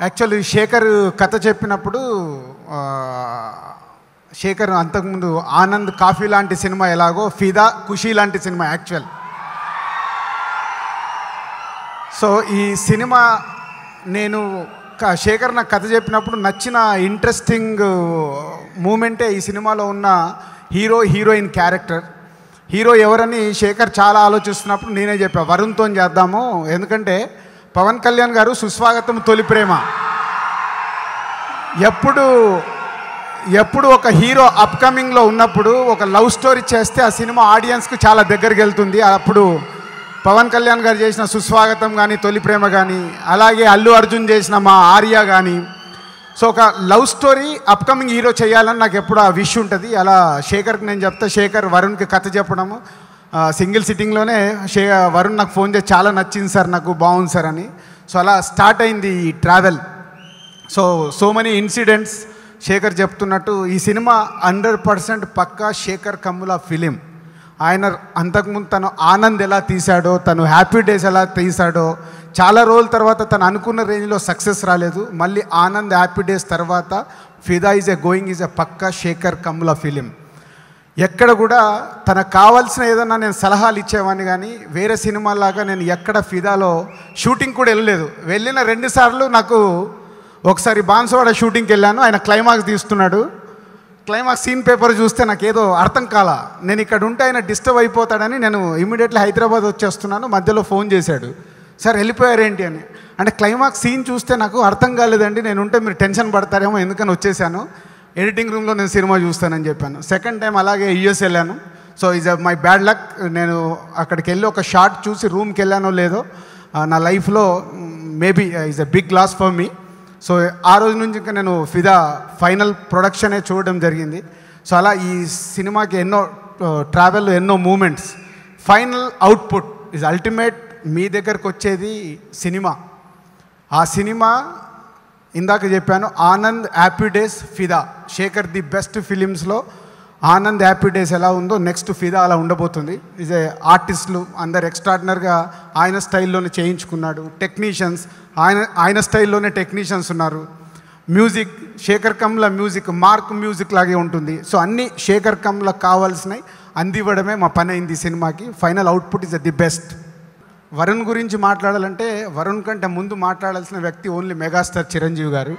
Actually Shekhar కథ చెప్పినప్పుడు శేఖర్ అంతకుముందు ఆనంద్ కాఫీ లాంటి సినిమా ఎలాగో ఫిదా ఖుషీ లాంటి సినిమా యాక్చువల్ సో ఈ సినిమా నేను శేఖర్ నాకు కథ చెప్పినప్పుడు నచ్చిన ఇంట్రెస్టింగ్ మూమెంటే ఈ సినిమాలో ఉన్న హీరో హీరోయిన్ క్యారెక్టర్ హీరో ఎవరని శేఖర్ చాలా ఆలోచిస్తున్నప్పుడు నేనే చెప్పా వరుణ్తో చేద్దాము. ఎందుకంటే పవన్ కళ్యాణ్ గారు సుస్వాగతం తొలి ప్రేమ. ఎప్పుడు ఎప్పుడు ఒక హీరో అప్కమింగ్లో ఉన్నప్పుడు ఒక లవ్ స్టోరీ చేస్తే ఆ సినిమా ఆడియన్స్కి చాలా దగ్గరికి వెళ్తుంది. అప్పుడు పవన్ కళ్యాణ్ గారు చేసిన సుస్వాగతం కానీ తొలి ప్రేమ కానీ అలాగే అల్లు అర్జున్ చేసిన మా ఆర్య కానీ సో ఒక లవ్ స్టోరీ అప్కమింగ్ హీరో చేయాలని నాకు ఎప్పుడు ఆ విష్ ఉంటుంది. అలా శేఖర్కి నేను చెప్తా శేఖర్ వరుణ్కి కథ చెప్పడము. సింగిల్ సిట్టింగ్లోనే షే వరుణ్ నాకు ఫోన్ చేసి చాలా నచ్చింది సార్ నాకు బాగుంది సార్ అని. సో అలా స్టార్ట్ అయింది ఈ travel. So so many incidents Sekhar చెప్తున్నట్టు ఈ cinema hundred percent pakka Sekhar Kammula film. ఆయన అంతకుముందు తను ఆనంద్ ఎలా తీశాడో తను హ్యాపీ డేస్ ఎలా తీశాడో చాలా రోజుల తర్వాత తను అనుకున్న రేంజ్లో సక్సెస్ రాలేదు. మళ్ళీ ఆనంద్ హ్యాపీ డేస్ తర్వాత Fidaa is a going is a pakka Sekhar Kammula film. ఎక్కడ కూడా తనకు కావాల్సిన ఏదన్నా నేను సలహాలు ఇచ్చేవాడిని కానీ వేరే సినిమాలాగా నేను ఎక్కడ ఫిదాలో షూటింగ్ కూడా వెళ్ళలేదు. వెళ్ళిన రెండు సార్లు నాకు ఒకసారి బాన్సవాడ షూటింగ్కి వెళ్ళాను ఆయన క్లైమాక్స్ తీస్తున్నాడు. క్లైమాక్స్ సీన్ పేపర్ చూస్తే నాకు ఏదో అర్థం కాల. నేను ఇక్కడ ఉంటే ఆయన డిస్టర్బ్ అయిపోతాడని నేను ఇమీడియట్లీ హైదరాబాద్ వచ్చేస్తున్నాను మధ్యలో ఫోన్ చేశాడు. సార్ వెళ్ళిపోయారేంటి అని. అంటే క్లైమాక్స్ సీన్ చూస్తే నాకు అర్థం కాలేదండి. నేను ఉంటే మీరు టెన్షన్ పడతారేమో ఎందుకని వచ్చేసాను. ఎడిటింగ్ రూమ్లో నేను సినిమా చూస్తానని చెప్పాను. సెకండ్ టైం అలాగే యుఎస్ వెళ్ళాను. So is my bad luck నేను అక్కడికి వెళ్ళి ఒక షార్ట్ చూసి రూమ్కి వెళ్ళానో లేదో నా లైఫ్లో maybe is a big loss for me so ఆ రోజు నుంచి ఇంకా నేను ఫిదా ఫైనల్ ప్రొడక్షనే చూడడం జరిగింది. సో అలా ఈ సినిమాకి ఎన్నో ట్రావెల్ ఎన్నో moments final output is ultimate మీ దగ్గరకు వచ్చేది సినిమా. ఆ సినిమా ఇందాక చెప్పాను Anand happy days Fidaa. Sekhar the best ఫిలిమ్స్లో Anand happy days ఎలా ఉందో నెక్స్ట్ ఫిదా అలా ఉండబోతుంది. ఈజ్ ఏ ఆర్టిస్టులు అందరు ఎక్స్ట్రాడినర్గా ఆయన స్టైల్లోనే చేయించుకున్నాడు. టెక్నీషియన్స్ ఆయన ఆయన స్టైల్లోనే టెక్నీషియన్స్ ఉన్నారు. Music Sekhar Kammula music mark music లాగే ఉంటుంది. సో అన్ని శేఖర్ కమ్ల కావాల్సినవి అందివ్వడమే మా పని అయింది ఈ సినిమాకి. Final output is the best Varun గురించి మాట్లాడాలంటే వరుణ్ కంటే ముందు మాట్లాడాల్సిన వ్యక్తి ఓన్లీ మెగాస్టార్ చిరంజీవి గారు.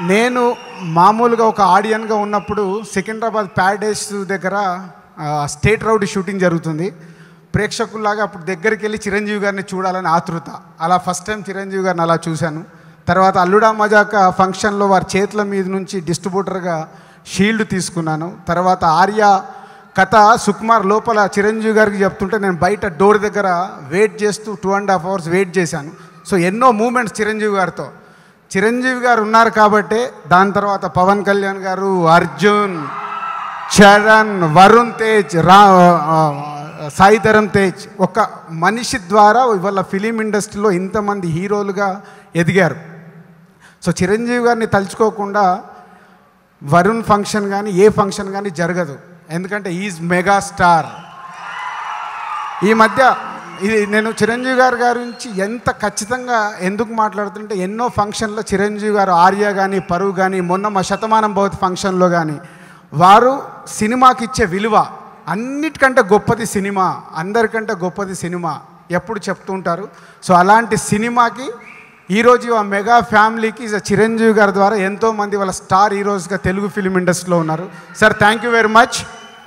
నేను మామూలుగా ఒక ఆడియన్గా ఉన్నప్పుడు సికింద్రాబాద్ ప్యారడైస్ దగ్గర స్టేట్ రౌడ్ షూటింగ్ జరుగుతుంది. ప్రేక్షకుల్లాగా అప్పుడు దగ్గరికి వెళ్ళి చిరంజీవి గారిని చూడాలని ఆతృత. అలా ఫస్ట్ టైం చిరంజీవి గారిని అలా చూశాను. తర్వాత అల్లుడా మజాక ఫంక్షన్లో వారి చేతుల మీద నుంచి డిస్ట్రిబ్యూటర్గా షీల్డ్ తీసుకున్నాను. తర్వాత ఆర్య కథ సుకుమార్ లోపల చిరంజీవి గారికి చెప్తుంటే నేను బయట డోర్ దగ్గర వెయిట్ చేస్తూ two and half hours wait చేశాను. సో ఎన్నో మూమెంట్స్ చిరంజీవి గారితో. చిరంజీవి గారు ఉన్నారు కాబట్టే దాని తర్వాత పవన్ కళ్యాణ్ గారు అర్జున్ చరణ్ వరుణ్ తేజ్ రా సాయిధరం తేజ్ ఒక మనిషి ద్వారా ఇవాళ ఫిలిం ఇండస్ట్రీలో ఇంతమంది హీరోలుగా ఎదిగారు. సో చిరంజీవి గారిని తలుచుకోకుండా వరుణ్ ఫంక్షన్ కానీ ఏ ఫంక్షన్ కానీ జరగదు. ఎందుకంటే ఈజ్ మెగా స్టార్. ఈ మధ్య ఇది నేను చిరంజీవి గారి గురించి ఎంత ఖచ్చితంగా ఎందుకు మాట్లాడుతుంటే ఎన్నో ఫంక్షన్లో చిరంజీవి గారు ఆర్య కానీ పరువు కానీ మొన్న మా శతమానం భవతి ఫంక్షన్లో కానీ వారు సినిమాకి ఇచ్చే విలువ అన్నిటికంటే గొప్పది సినిమా అందరికంటే గొప్పది సినిమా ఎప్పుడు చెప్తుంటారు సో అలాంటి సినిమాకి ఈరోజు ఆ మెగా ఫ్యామిలీకి చిరంజీవి గారి ద్వారా ఎంతోమంది వాళ్ళ స్టార్ హీరోస్గా తెలుగు ఫిలిం ఇండస్ట్రీలో ఉన్నారు. Sir thank you very much